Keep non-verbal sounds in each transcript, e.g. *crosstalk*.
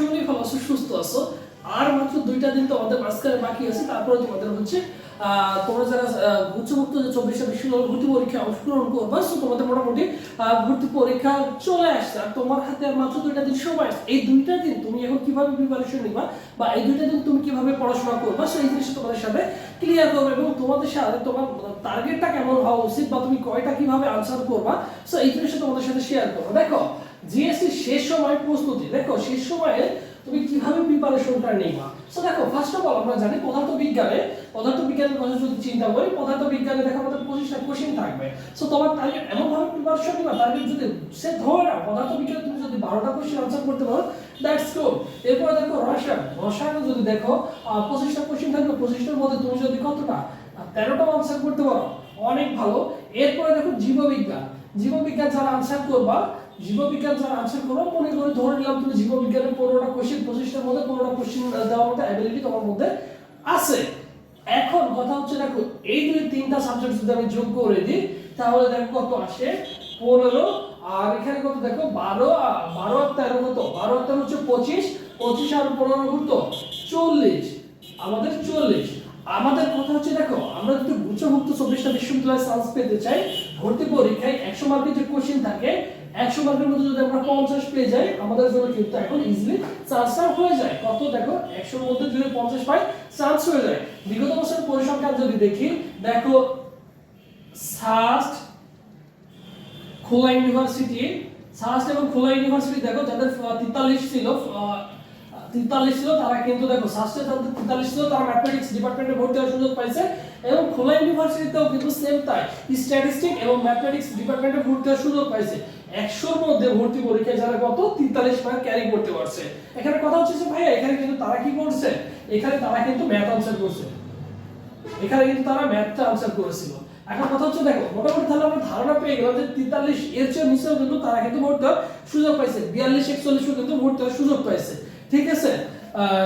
সকলেই ভালো আছো সুস্থ আছো। আর মাত্র দুইটা দিন তো আমাদের মাঝখানে বাকি আছে তারপরে তোমাদের হচ্ছে তোমরা যারা আহ, গুচ্ছমুক্ত যে চব্বিশে ভর্তি অংশগ্রহণ করবা so তোমাদের মোটামুটি ভর্তি পরীক্ষা চলে আসছে। আর তোমার হাতে আর মাত্র দুইটা দিন সময় আছে। এই দুইটা দিন তুমি এখন কীভাবে প্রিপারেশন নিবা বা এই দুইটা দিন তুমি কীভাবে পড়াশোনা করবা সেই জিনিসটা তোমাদের সাথে ক্লিয়ার করবে এবং তোমাদের সাথে তোমার টার্গেটটা কেমন হওয়া উচিত বা তুমি কয়টা কীভাবে আনসার করবা সো এই জিনিসটা তোমাদের সাথে শেয়ার করব। দেখো জিএসসি শেষ সময় প্রস্তুতি। দেখো, শেষ সময়ে তুমি কীভাবে প্রিপারেশনটা নিবা? সো দেখো ফার্স্ট অফ অল আমরা জানি পদার্থ বিজ্ঞানে পদার্থ বিজ্ঞানের কথা যদি চিন্তা করি পদার্থ বিজ্ঞানে দেখো আমাদের পঁচিশটা কোশ্চেন থাকবে। সো তোমার টার্গেট এমন ভাবে প্রিপারেশন নিবা টার্গেট যদি সে ধরে নাও পদার্থ বিজ্ঞানে তুমি যদি বারোটা কোশ্চেন আনসার করতে পারো দ্যাটস গুড এরপরে দেখো রসায়ন। রসায়নে যদি দেখো পঁচিশটা কোশ্চেন থাকবে পঁচিশটার মধ্যে তুমি যদি কতটা তেরোটা আনসার করতে পারো, অনেক ভালো। এরপরে দেখো জীববিজ্ঞান। জীববিজ্ঞান যারা আনসার করবা জীববিজ্ঞান যারা আনসার করো মনে করে ধরে নিলাম তুমি জীববিজ্ঞানের পনেরোটা কোশ্চেন পঁচিশটার মধ্যে পনেরোটা কোশ্চেন দেওয়ার মতো অ্যাবিলিটি তোমার মধ্যে আছে। এখন কথা হচ্ছে, দেখো, এই দুই তিনটা সাবজেক্ট যদি আমি যোগ করে দিই, তাহলে দেখো কত আসে? পনেরো, আর এখানে কত দেখো, বারো বারো আর তেরো কত? বারো আর তেরো হচ্ছে পঁচিশ পঁচিশ আর পনেরো কত? চল্লিশ। আমাদের চল্লিশ। আমাদের কথা হচ্ছে, দেখো, আমরা যদি গুচ্ছমুক্ত চব্বিশটা বিশ্ববিদ্যালয়ে চান্স পেতে চাই, ভর্তি পরীক্ষায় একশো মার্কের যে কোশ্চেন থাকে একশো মার্কের মধ্যে যদি আমরা পঞ্চাশ পেয়ে যাই, আমাদের জন্য কিন্তু এখন ইজিলি চান্সটা হয়ে যায়। কত? দেখো, একশোর মধ্যে যদি পঞ্চাশ পাই চান্স হয়ে যায়। বিগত বছরের পরিসংখ্যান যদি দেখি, দেখো সাস্ট খোলা ইউনিভার্সিটি সাস্ট এবং খোলা ইউনিভার্সিটি দেখো, যাদের তেতাল্লিশ ছিল তেতাল্লিশ ছিল, তারা কিন্তু দেখো সাস্টে যাদের তেতাল্লিশ ছিল, তারা ম্যাথমেটিক্স ডিপার্টমেন্টে ভর্তি হওয়ার সুযোগ পাইছে এবং খোলা ইউনিভার্সিটিতেও কিন্তু সেম তাই স্ট্যাটিস্টিক এবং ম্যাথমেটিক্স ডিপার্টমেন্টে ভর্তি হওয়ার সুযোগ পাইছে। একশোর মধ্যে ভর্তি পরীক্ষায় যারা কত? তেতাল্লিশ মার্ক ক্যারি করতে পারছে। এখানে কথা হচ্ছে যে ভাইয়া, এখানে কিন্তু তারা কি করছে? এখানে তারা কিন্তু ম্যাথ আনসার করছে। এখানে কিন্তু তারা ম্যাথটা আনসার করেছিল। এখন কথা হচ্ছে দেখো, মোটামুটি তাহলে আমরা ধারণা পেয়ে গেলাম যে তেতাল্লিশ এর চেয়ে নিচেও কিন্তু তারা কিন্তু ভর্তি হওয়ার সুযোগ পাইছে। বিয়াল্লিশ, একচল্লিশও কিন্তু ভর্তি হওয়ার সুযোগ পাইছে। ঠিক আছে?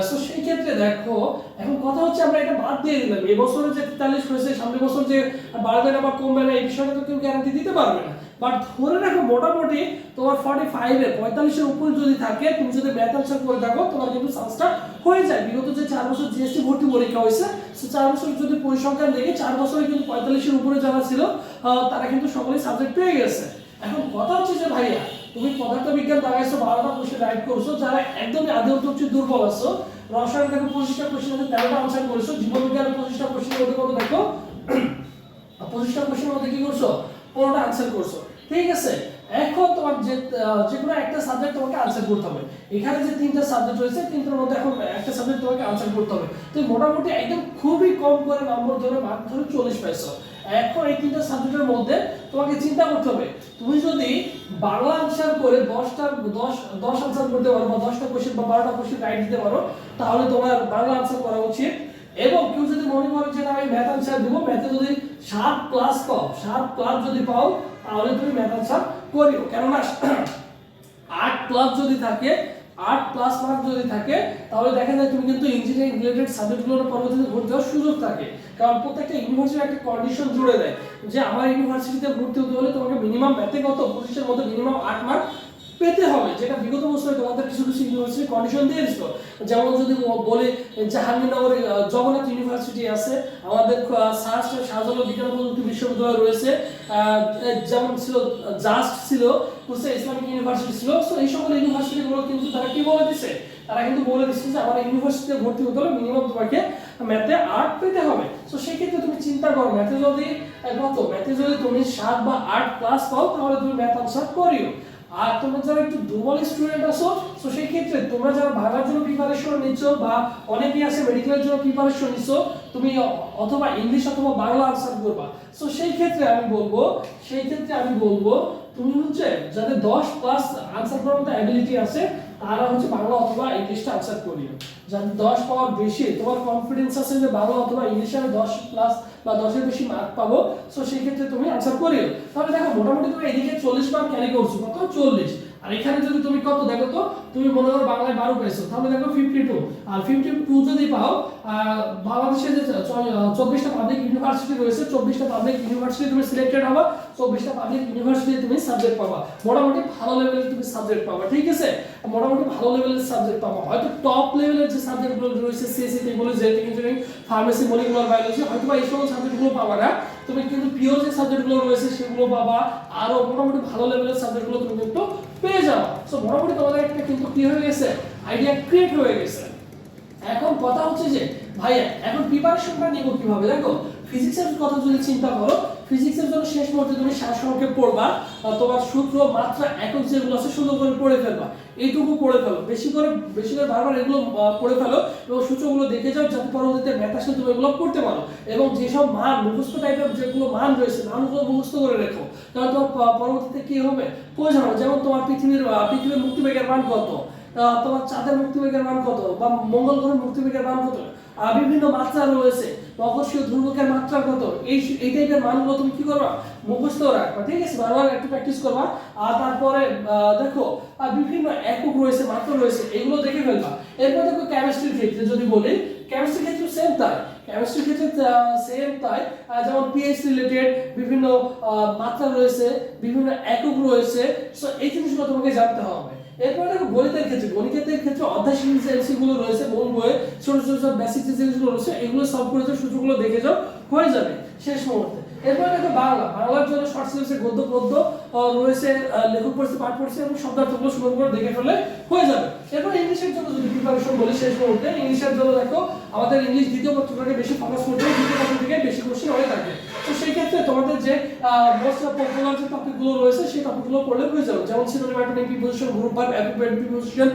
সো সেই ক্ষেত্রে দেখো, এখন কথা হচ্ছে আমরা এটা বাদ দিয়ে দিলাম। এবছরে যে তেতাল্লিশ হয়েছে, সামনের বছর যে বাড়বে না বা কমবে না, এই বিষয়টা তো কেউ গ্যারান্টি দিতে পারবে না। বাট ধরে রাখো, মোটামুটি তোমার ফর্টি ফাইভে পঁয়তাল্লিশের উপরে যদি থাকে, তুমি যদি ম্যাথ করে থাকো তোমার কিন্তু চান্সটা হয়ে যায়। বিগত যে চার বছর জিএসটি ভর্তি পরীক্ষা হয়েছে, সে চার বছর যদি পরিসংখ্যান দেখে, চার বছরে কিন্তু পঁয়তাল্লিশের উপরে যারা ছিল তারা কিন্তু সকলেই সাবজেক্ট পেয়ে গেছে। এখন কথা হচ্ছে যে ভাইয়া তুমি পদার্থ বিজ্ঞান দাগাইছো বারোটা কোশ্চেন রাইট করছ, যারা একদমই আদৌ হচ্ছে দুর্বল আছো, রসায়ন দেখো পঁচিশটা কোশ্চেন তেরোটা আনসার করেছ জীববিজ্ঞানের পঁচিশটা কোশ্চেন মধ্যে কত দেখো? *clears throat* পঁচিশটা কোশ্চেন মধ্যে কি করছ? পনেরোটা আনসার করছ। ঠিক আছে? এখন তোমার যে যে কোনো একটা সাবজেক্ট তোমাকে আনসার করতে হবে। এখানে যে তিনটা সাবজেক্ট রয়েছে, তিনটার মধ্যে এখন একটা সাবজেক্ট তোমাকে আনসার করতে হবে। তুমি মোটামুটি একদম খুবই কম করে নম্বর ধরে মার্ক ধরে চল্লিশ পাইছো। এখন এই তিনটা সাবজেক্টের মধ্যে তোমাকে চিন্তা করতে হবে। তুমি যদি বাংলা আনসার করে দশটা, দশ দশ আনসার করতে পারো বা দশটা কোশ্চেন বা বারোটা কোশ্চেন রাইট দিতে পারো, তাহলে তোমার বাংলা আনসার করা উচিত। এবং কেউ যদি মনে করে যে আমি ম্যাথ আনসার দেবো ম্যাথে যদি সাত প্লাস পাও সাত প্লাস যদি পাও, তাহলে তুমি ম্যাথ আনসার করিও। কেননা আট প্লাস যদি থাকে আট প্লাস মার্ক যদি থাকে, তাহলে দেখা যায় তুমি কিন্তু ইঞ্জিনিয়ারিং রিলেটেড সাবজেক্টগুলোর পরবর্তীতে ভর্তি হওয়ার সুযোগ থাকে। কারণ প্রত্যেকটা ইউনিভার্সিটি একটা কন্ডিশন জুড়ে দেয় যে, আমার ইউনিভার্সিটিতে ভর্তি হতে হলে তোমাকে মিনিমাম ম্যাথে কত পঁচিশের মধ্যে মিনিমাম আট মার্ক পেতে হবে, যেটা বিগত বছরে তোমাদের কিছু কিছু ইউনিভার্সিটি কন্ডিশন দিয়ে দিত। যেমন যদি বলি জাহাঙ্গীরনগর জগন্নাথ ইউনিভার্সিটি আছে, আমাদের শাহজালাল বিজ্ঞান প্রযুক্তি বিশ্ববিদ্যালয় রয়েছে যেমন ছিল জাস্ট ছিল কুসা ইসলামিক ইউনিভার্সিটি ছিল সো এই সকল ইউনিভার্সিটিগুলো কিন্তু তারা কি বলে দিছে? তারা কিন্তু বলে দিচ্ছে যে আমার ইউনিভার্সিটিতে ভর্তি হতে হলে মিনিমাম তোমাকে ম্যাথে আর্ট পেতে হবে। সো সেক্ষেত্রে তুমি চিন্তা করো ম্যাথে যদি কত? ম্যাথে যদি তুমি সাত বা আট ক্লাস পাও, তাহলে তুমি ম্যাথ আনসার করিও। আর তোমরা যারা একটু দুর্বল স্টুডেন্ট আছো, তো সেই ক্ষেত্রে তোমরা যারা ভাঙার জন্য প্রিপারেশন নিচ্ছ বা অনেকেই আছে মেডিকেলের জন্য প্রিপারেশন নিচ্ছ, তুমি অথবা ইংলিশ অথবা বাংলা আনসার করবা। সো সেই ক্ষেত্রে আমি বলব, সেই ক্ষেত্রে আমি বলব তুমি হচ্ছে যাদের দশ প্লাস আনসার করার মতো অ্যাবিলিটি আছে, তারা হচ্ছে বাংলা অথবা ইংলিশটা আনসার করিও। যাদের দশ পাওয়ার বেশি, তোমার কনফিডেন্স আছে যে বাংলা অথবা ইংলিশে আমি দশ প্লাস বা দশের বেশি মার্ক পাবো সো সেই ক্ষেত্রে তুমি আনসার করিও। তাহলে দেখো, মোটামুটি তুমি এদিকে চল্লিশ মার্ক ক্যারি করছ, কত? চল্লিশ। আর এখানে যদি তুমি কত দেখো তো, তুমি মনে করো বাংলায় বারো পেয়েছ তাহলে দেখো ফিফটি টু আর ফিফটি টু যদি পাও বাংলাদেশে যে চব্বিশটা পাবলিক ইউনিভার্সিটি রয়েছে, চব্বিশটা পাবলিক ইউনিভার্সিটি তুমি সিলেক্টেড হবা, চব্বিশটা পাবলিক ইউনিভার্সিটি তুমি সাবজেক্ট পাবা। মোটামুটি ভালো লেভেলের তুমি সাবজেক্ট পাবা, ঠিক আছে? মোটামুটি ভালো লেভেলের সাবজেক্ট পাবা। হয়তো টপ লেভেলের যে সাবজেক্টগুলো রয়েছে সিএসসি বলে genetic engineering pharmacy molecular biology হয়তো বা এই সকল সাবজেক্টগুলো পাবা না তুমি কিন্তু পিওর যে সাবজেক্টগুলো রয়েছে, সেগুলো পাবা। আরও মোটামুটি ভালো লেভেলের সাবজেক্টগুলো তুমি কিন্তু পেয়ে যাও। সো মোটামুটি তোমাদের একটা কিন্তু কি হয়ে গেছে। আইডিয়া ক্রিয়েট হয়ে গেছে। এখন কথা হচ্ছে যে, ভাইয়া, এখন প্রিপারেশনটা নিব কীভাবে? দেখো ফিজিক্সের কথা যদি চিন্তা করো ফিজিক্সের জন্য শেষ মুহূর্তে তুমি শ্বাসককে পড়বা তোমার সূত্র মাত্রা একক যেগুলো আছে সুন্দর করে পড়ে ফেলবা। এইটুকু পড়ে ফেলো। বেশি করে বেশি করে বারবার এগুলো পড়ে ফেলো এবং সূত্রগুলো দেখে যাও যাতে পরবর্তীতে ম্যাথ আসলে তুমি এগুলো পড়তে পারো। এবং যেসব মান, মুখস্থ টাইপের যেগুলো মান রয়েছে, মানগুলো মুখস্থ করে রেখো। তাহলে তোমার পরবর্তীতে কি হবে? হবে যেমন তোমার পৃথিবীর পৃথিবীর মুক্তিবেগের মান কত? তোমার চাঁদের মুক্তিবেগের মান কত? বা মঙ্গল গ্রহের মুক্তিবেগের মান কত? বিভিন্ন মাত্রা রয়েছে। মকরশীয় ধ্রুবকের মাত্রা কত? এই এই টাইপের মানগুলো তুমি কি করবা? মুখস্থ রাখবা, ঠিক আছে? বারবার একটু প্র্যাকটিস করবা। আর তারপরে দেখো বিভিন্ন একক রয়েছে, মাত্রা রয়েছে, এগুলো দেখে ফেলবা। এরপর দেখো কেমিস্ট্রির ক্ষেত্রে যদি বলি কেমিস্ট্রির ক্ষেত্রে সেম তাই। কেমিস্ট্রির ক্ষেত্রে সেম তাই। যেমন পিএইচ রিলেটেড বিভিন্ন মাত্রা রয়েছে, বিভিন্ন একক রয়েছে। সো এই জিনিসগুলো তোমাকে জানতে হবে। এরপর দেখো গণিতের ক্ষেত্রে গণিতের ক্ষেত্রে অধ্যায় সিরিজ এমসি গুলো রয়েছে কোন বইয়ে, ছোট ছোট ছোট বেসিক যে রয়েছে, এগুলো সলভ করে যে সূত্রগুলো দেখে যাও, হয়ে যাবে শেষ মুহূর্তে। এরপর দেখো বাংলা, বাংলার জন্য শর্ট সিলেবাসে গদ্য, পদ্য রয়েছে লেখক পড়ছে পাঠ পড়ছে এবং শব্দার্থগুলো সুন্দর করে দেখে ফেলে হয়ে যাবে। এরপর ইংলিশের জন্য যদি প্রিপারেশন বলি শেষ মুহূর্তে, ইংলিশের জন্য দেখো আমাদের ইংলিশ দ্বিতীয় পত্রটাকে বেশি ফোকাস করতে দ্বিতীয় পত্র থেকে বেশি কোশ্চেন হয়ে থাকে। তো সেই ক্ষেত্রে তোমাদের যে মোস্ট পপুলার যে টপিকগুলো রয়েছে, সেই টপিকগুলো পড়লে হয়ে যাবে। যেমন synonym antonym preposition group verb applicant preposition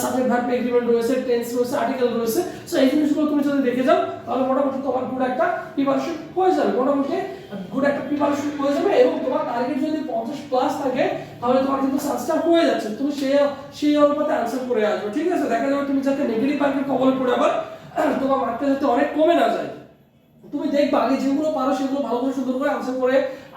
subject verb agreement রয়েছে টেন্স রয়েছে আর্টিকেল রয়েছে। সো এই জিনিসগুলো তুমি যদি দেখে যাও, তাহলে মোটামুটি তোমার গুড একটা প্রিপারেশন হয়ে যাবে। মোটামুটি গুড একটা প্রিপারেশন হয়ে যাবে এবং তোমার টার্গেট যদি পঞ্চাশ প্লাস থাকে, তাহলে তোমার কিন্তু সান্সটা হয়ে যাচ্ছে। তুমি সেই সেই অনুপাতে আনসার করে আসবে। ঠিক আছে? দেখা যাবে তুমি যাতে নেগেটিভ মার্কের কবলে পড়ে আবার, তোমার মার্কটা যাতে অনেক কমে না যায়। তুমি দেখবা আগে যেগুলো পারো সেগুলো ভালো করে সুন্দর করে আনসার করে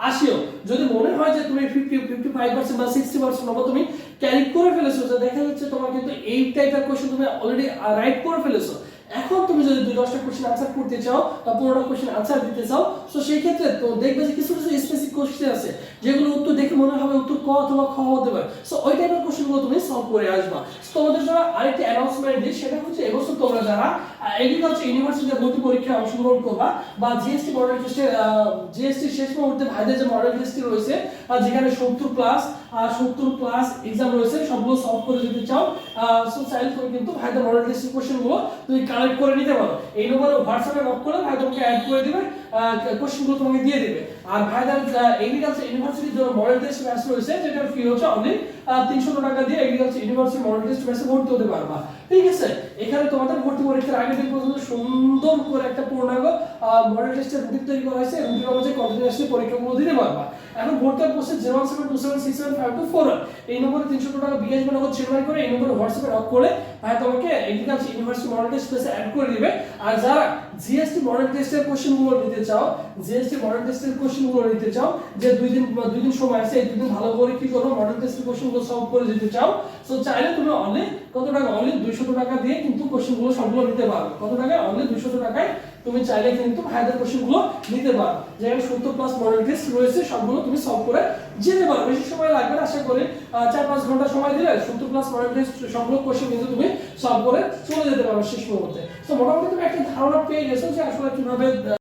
আসিও। যদি মনে হয় যে তুমি ফিফটি ফিফটি ফাইভ পার্সেন্ট বা সিক্সটি পার্সেন্ট হব, তুমি ক্যারি করে ফেলেছো, যে দেখা যাচ্ছে তোমার কিন্তু এই টাইপের কোয়েশ্চেন তুমি অলরেডি রাইট করে ফেলেছো। এখন তুমি যদি দুই দশটা কোয়েশ্চেন আনসার করতে চাও বা পনেরোটা কোয়েশ্চেন আনসার দিতে চাও তো সেই ক্ষেত্রে তো দেখবে যে কিছু কিছু স্পেসিফিক কোশ্চেন আছে যেগুলো উত্তর দেখে মনে হবে উত্তর ক অথবা খ হতে পারে। সো ওই টাইপের কোশ্চেনগুলো তুমি সলভ করে আসবা। So, তোমাদের জন্য আরেকটি অ্যানাউন্সমেন্ট দিই সেটা হচ্ছে এবছর তোমরা যারা এগ্রিকালচার ইউনিভার্সিটিতে ভর্তি পরীক্ষায় অংশগ্রহণ করবা বা জিএসটি মডেল টেস্টে জিএসটি শেষ মুহূর্তে ভাইদের যে মডেল টেস্টটি রয়েছে যেখানে সত্তর প্লাস সত্তর প্লাস এক্সাম রয়েছে সবগুলো সলভ করে দিতে চাও সো চাইলে তুমি কিন্তু ভাইদের মডেল টেস্টের কোশ্চেনগুলো তুমি কালেক্ট করে নিতে পারো। এই নম্বরে হোয়াটসঅ্যাপে নক করে ভাই তোমাকে অ্যাড করে দিবে কোশ্চেনগুলো তোমাকে দিয়ে দিবে। আর ভাইদের এগ্রিকালচার ইউনিভার্সিটির জন্য মডেল টেস্ট ব্যাচ রয়েছে, যেটার ফি হচ্ছে অনলি তিনশো টাকা দিয়ে এগ্রিকালচার ইউনিভার্সিটি মডেল টেস্ট ব্যাচে ভর্তি হতে পারবা। ঠিক আছে? এখানে তোমাদের ভর্তি পরীক্ষার আগের দিন পর্যন্ত সুন্দর করে একটা পূর্ণাঙ্গ মডেল টেস্টের রুটিন তৈরি করা হয়েছে রুটিন অনুযায়ী কন্টিনিউয়াসলি পরীক্ষাগুলো দিতে পারবা। এখন ভর্তি process zero seven two seven six seven five two four এই নম্বরে তিনশো টাকা বিএসবি নগদ চেকমাই করে, এই নম্বরে হোয়াটসঅ্যাপে নক করে, ভাই, তোমাকে এগ্রিকালচার ইউনিভার্সিটি মডেল টেস্ট স্পেসে অ্যাড করে দিবে। আর যারা জিএসটি মডেল টেস্টের কোশ্চেনগুলো নিতে চাও জিএসটি মডেল টেস্টের কোশ্চেনগুলো নিতে চাও, যে দুই দিন দুই দিন সময় আছে, এই দুই দিন ভালো করে কি করো মডেল টেস্টের কোশ্চেনগুলো সলভ করে দিতে চাও। সো চাইলে তুমি অনলি কত টাকা? অনলি দুইশো টাকা দিয়ে কিন্তু কোশ্চেনগুলো সবগুলো নিতে পারবে। কত টাকায় অনলি দুইশো টাকায় তুমি চাইলে কিন্তু ভাইদের কোশ্চেনগুলো নিতে পারো। যেখানে সত্তর প্লাস মডেল টেস্ট রয়েছে, সবগুলো তুমি সলভ করে যেতে পারো। বেশি সময় লাগবে না, আশা করি চার পাঁচ ঘণ্টা সময় দিলে সত্তর প্লাস মডেল টেস্ট সবগুলো কোশ্চেন কিন্তু তুমি সলভ করে চলে যেতে পারো শেষ মুহূর্তে। তো মোটামুটি তুমি একটা ধারণা পেয়ে গেছো যে আসলে কীভাবে